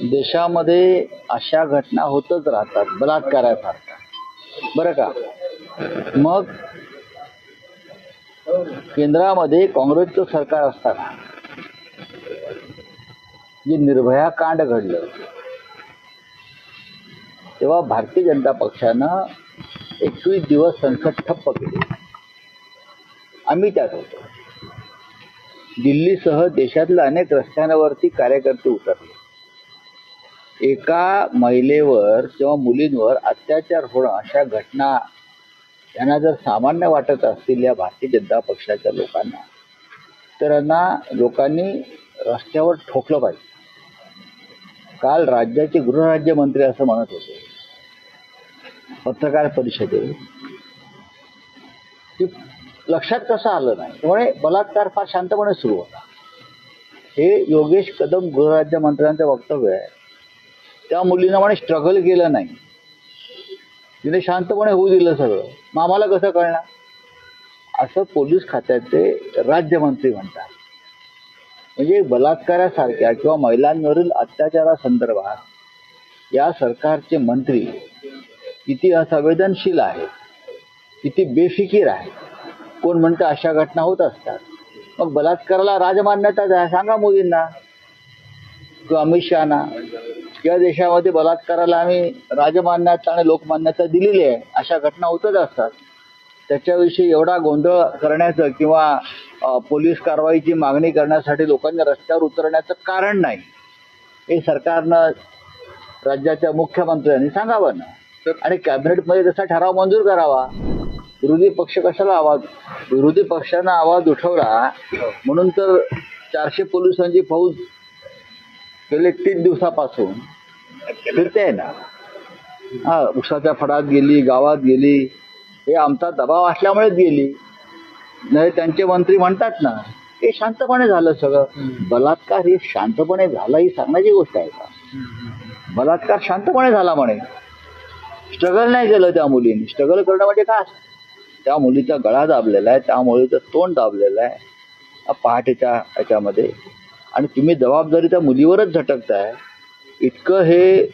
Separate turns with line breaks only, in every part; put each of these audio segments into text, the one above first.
देशामध्ये अशा घटना होतच राहतात बलात्कारासारख्या बरं का? मग केंद्रामध्ये काँग्रेसचं सरकार असताना जे निर्भया कांड घडलं तेव्हा भारतीय जनता पक्षानं एकवीस दिवस संसद ठप्प केली. आम्ही त्यात होतो. दिल्लीसह देशातल्या अनेक रस्त्यांवरती कार्यकर्ते उतरले. एका महिलेवर किंवा मुलींवर अत्याचार होणं अशा घटना यांना जर सामान्य वाटत असतील या भारतीय जनता पक्षाच्या लोकांना तर यांना लोकांनी रस्त्यावर ठोकलं पाहिजे. काल राज्याचे गृहराज्यमंत्री असं म्हणत होते पत्रकार परिषदेत की लक्षात कसं आलं नाही? त्यामुळे बलात्कार फार शांतपणे सुरू होता. हे योगेश कदम गृहराज्यमंत्र्यांचं वक्तव्य आहे. त्या मुलीनं म्हणे स्ट्रगल केलं नाही. तिने शांतपणे होऊ दिलं सगळं. मग आम्हाला कसं कळणार? असं पोलीस खात्याचे राज्यमंत्री म्हणतात. म्हणजे बलात्कारासारख्या किंवा महिलांवरील अत्याचारासंदर्भात या सरकारचे मंत्री किती असंवेदनशील आहेत किती बेफिकीर आहेत. कोण म्हणतं अशा घटना होत असतात? मग बलात्काराला राजमान्यता द्या. सांगा मोदींना किंवा अमित शहाना. या देशामध्ये बलात्काराला आम्ही राजमान्यता आणि लोकमान्यता दिलेली आहे. अशा घटना होतच असतात. त्याच्याविषयी एवढा गोंधळ करण्याचं किंवा पोलीस कारवाईची मागणी करण्यासाठी लोकांनी रस्त्यावर उतरण्याचं कारण नाही. हे सरकारनं राज्याच्या मुख्यमंत्र्यांनी सांगावं ना. आणि कॅबिनेटमध्ये तसा ठराव मंजूर करावा विरोधी पक्ष कशाला आवाज विरोधी पक्षानं आवाज उठवला म्हणून तर चारशे पोलिसांची फौज गेले तीन दिवसापासून. फिरते ना. हा उसाच्या फडात गेली गावात गेली हे आमचा दबाव असल्यामुळेच गेली. नाही त्यांचे मंत्री म्हणतात ना हे शांतपणे झालं सगळं. बलात्कार हे शांतपणे झाला ही सांगण्याची गोष्ट आहे का? बलात्कार शांतपणे झाला म्हणे. स्ट्रगल नाही केलं त्या मुलीने. स्ट्रगल करणं म्हणजे काय? त्या मुलीचा गळा दाबलेला आहे त्या मुलीचं तोंड दाबलेलं आहे. पहाटेच्या याच्यामध्ये. आणि तुम्ही जबाबदारी त्या मुलीवरच झटकताय. इतकं हे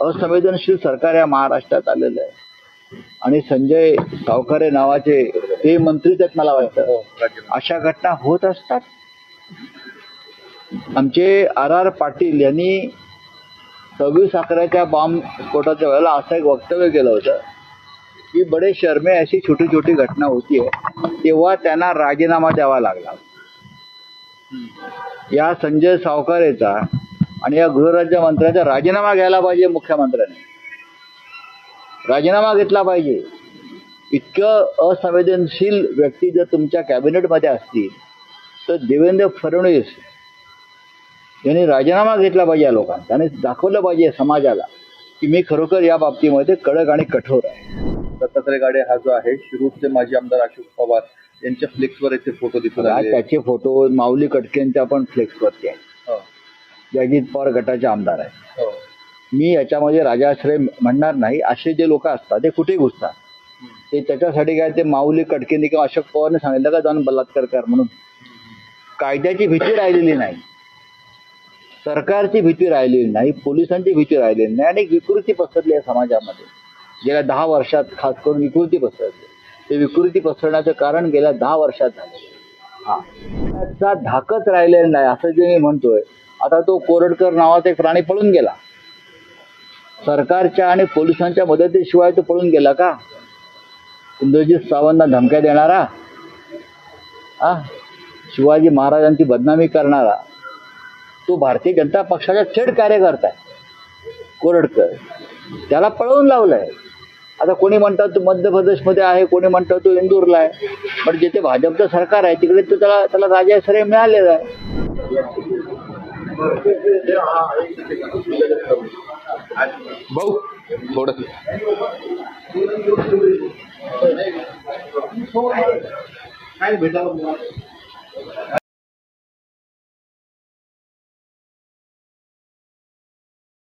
असंवेदनशील सरकार या महाराष्ट्रात आलेलं आहे. आणि संजय सावकारे नावाचे ते मंत्री त्यात मला वाटतं. अशा घटना होत असतात? आमचे आर आर पाटील यांनी सव्वीस अकराच्या बॉम्ब स्फोटाच्या वेळेला असं एक वक्तव्य केलं होतं की बडे शर्मे अशी छोटी छोटी घटना होती तेव्हा त्यांना राजीनामा द्यावा लागला. या संजय सावकारेचा आणि या गृहराज्यमंत्र्याचा राजीनामा घ्यायला पाहिजे मुख्यमंत्र्यांनी. राजीनामा घेतला पाहिजे. इतकं असंवेदनशील व्यक्ती जर तुमच्या कॅबिनेटमध्ये असतील तर देवेंद्र फडणवीस यांनी राजीनामा घेतला पाहिजे या लोकांना त्याने दाखवलं पाहिजे समाजाला की मी खरोखर या बाबतीमध्ये कडक आणि कठोर आहे.
दत्तात्रय गाडे हा जो आहे शिरूरचे माजी आमदार अशोक पवार यांच्या फ्लेक्सवर इथे फोटो
आज
आले
त्याचे फोटो माऊली कटकेंच्या पण फ्लेक्सवरती आहेत.
हो,
जे अजित पवार गटाचे आमदार आहेत.
हो.
मी याच्यामध्ये राजाश्रय म्हणणार नाही. असे जे लोक असतात ते कुठे घुसतात. ते त्याच्यासाठी काय ते माऊली कटकेने किंवा अशोक पवारने सांगितलं का जाऊन बलात्कार कर म्हणून. कायद्याची भीती राहिलेली नाही. सरकारची भीती राहिलेली नाही. पोलिसांची भीती राहिलेली नाही. आणि एक विकृती पसरली आहे समाजामध्ये. गेल्या दहा वर्षात खास करून विकृती पसरली ते विकृती पसरण्याचं कारण गेल्या दहा वर्षात झालं. हा. त्याचा धाकच राहिलेला नाही असं जे मी म्हणतोय आता तो कोरडकर नावाचा एक प्राणी पळून गेला. सरकारच्या आणि पोलिसांच्या मदतीशिवाय तो पळून गेला का? इंद्रजित सावंतना धमक्या देणारा? हा शिवाजी महाराजांची बदनामी करणारा? तो भारतीय जनता पक्षाचा थेट कार्यकर्ता आहे. कोरडकर. त्याला पळवून लावलंय. आता कोणी म्हणतात तो मध्य प्रदेशमध्ये आहे कोणी म्हणतात तो इंदूरला आहे. पण जिथे भाजपचं सरकार आहे तिकडे तो त्याला त्याला राजाश्रय मिळालेला आहे.
भाऊ थोडं.
काय भेटावं?